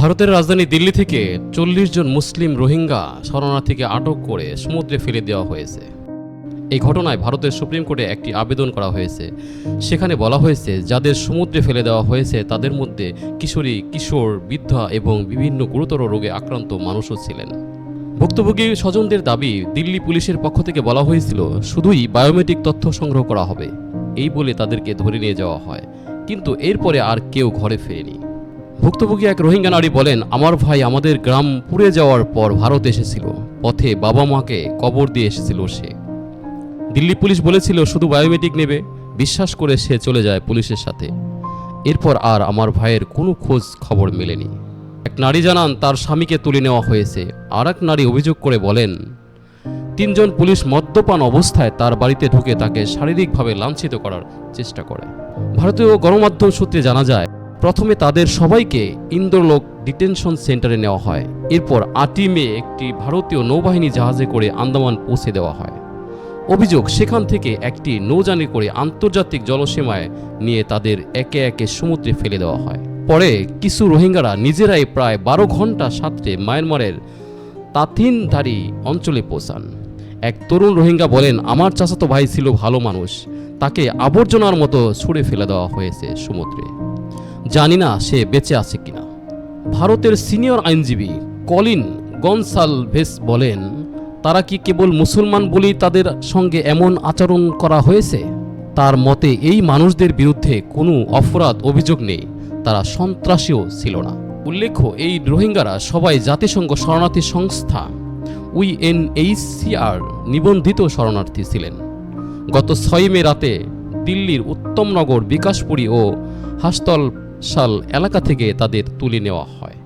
ভারতের রাজধানী দিল্লি থেকে চল্লিশ জন মুসলিম রোহিঙ্গা শরণার্থীকে আটক করে সমুদ্রে ফেলে দেওয়া হয়েছে। এই ঘটনায় ভারতের সুপ্রিম কোর্টে একটি আবেদন করা হয়েছে। সেখানে বলা হয়েছে, যাদের সমুদ্রে ফেলে দেওয়া হয়েছে, তাদের মধ্যে কিশোরী, কিশোর, বৃদ্ধা এবং বিভিন্ন গুরুতর রোগে আক্রান্ত মানুষও ছিলেন। ভুক্তভোগী স্বজনদের দাবি, দিল্লি পুলিশের পক্ষ থেকে বলা হয়েছিল, শুধুই বায়োমেট্রিক তথ্য সংগ্রহ করা হবে। এই বলে তাদেরকে ধরে নিয়ে যাওয়া হয়। কিন্তু এরপরে আর কেউ ঘরে ফেরেনি। ভুক্তভোগী এক রোহিঙ্গা নারী বলেন, আমার ভাই আমাদের গ্রাম পুড়ে যাওয়ার পর ভারত এসেছিল। পথে বাবা মাকে কবর দিয়ে এসেছিল সে। দিল্লি পুলিশ বলেছিল, শুধু বায়োমেট্রিক নেবে। বিশ্বাস করে সে চলে যায় পুলিশের সাথে। এরপর আর আমার ভাইয়ের কোনো খোঁজ খবর মেলেনি। এক নারী জানান, তার স্বামীকে তুলে নেওয়া হয়েছে। আর এক নারী অভিযোগ করে বলেন, তিনজন পুলিশ মদ্যপান অবস্থায় তার বাড়িতে ঢুকে তাকে শারীরিকভাবে লাঞ্ছিত করার চেষ্টা করে। ভারতীয় গণমাধ্যম সূত্রে জানা যায় প্রথমে তাদের সবাইকে ইন্দোরলোক ডিটেনশন সেন্টারে নেওয়া হয়। এরপর আটই মে একটি ভারতীয় নৌবাহিনী জাহাজে করে আন্দামান পৌঁছে দেওয়া হয়। অভিযোগ, সেখান থেকে একটি নৌযানে করে আন্তর্জাতিক জলসীমায় নিয়ে তাদের একে একে সমুদ্রে ফেলে দেওয়া হয়। পরে কিছু রোহিঙ্গারা নিজেরাই প্রায় বারো ঘণ্টা সাঁতরে মায়ানমারের তাথিনধারী অঞ্চলে পৌঁছান। এক তরুণ রোহিঙ্গা বলেন, আমার চাচাতো ভাই ছিল ভালো মানুষ। তাকে আবর্জনার মতো ছুঁড়ে ফেলে দেওয়া হয়েছে সমুদ্রে। জানি না সে বেঁচে আছে কিনা। ভারতের সিনিয়র আইনজীবী কলিন গনসালভেস বলেন, তারা কি কেবল মুসলমান বলেই তাদের সঙ্গে এমন আচরণ করা হয়েছে? তার মতে এই মানুষদের বিরুদ্ধে কোনো অপরাধ অভিযোগ নেই, তারা সন্ত্রাসীও ছিল না। উল্লেখ্য, এই রোহিঙ্গারা সবাই জাতিসংঘ শরণার্থী সংস্থা উইএনএইচসিআর নিবন্ধিত শরণার্থী ছিলেন। গত ছয় মে রাতে দিল্লির উত্তমনগর, বিকাশপুরী ও হাস্তল শাল এলাকা থেকে তাদের তুলে নেওয়া হয়।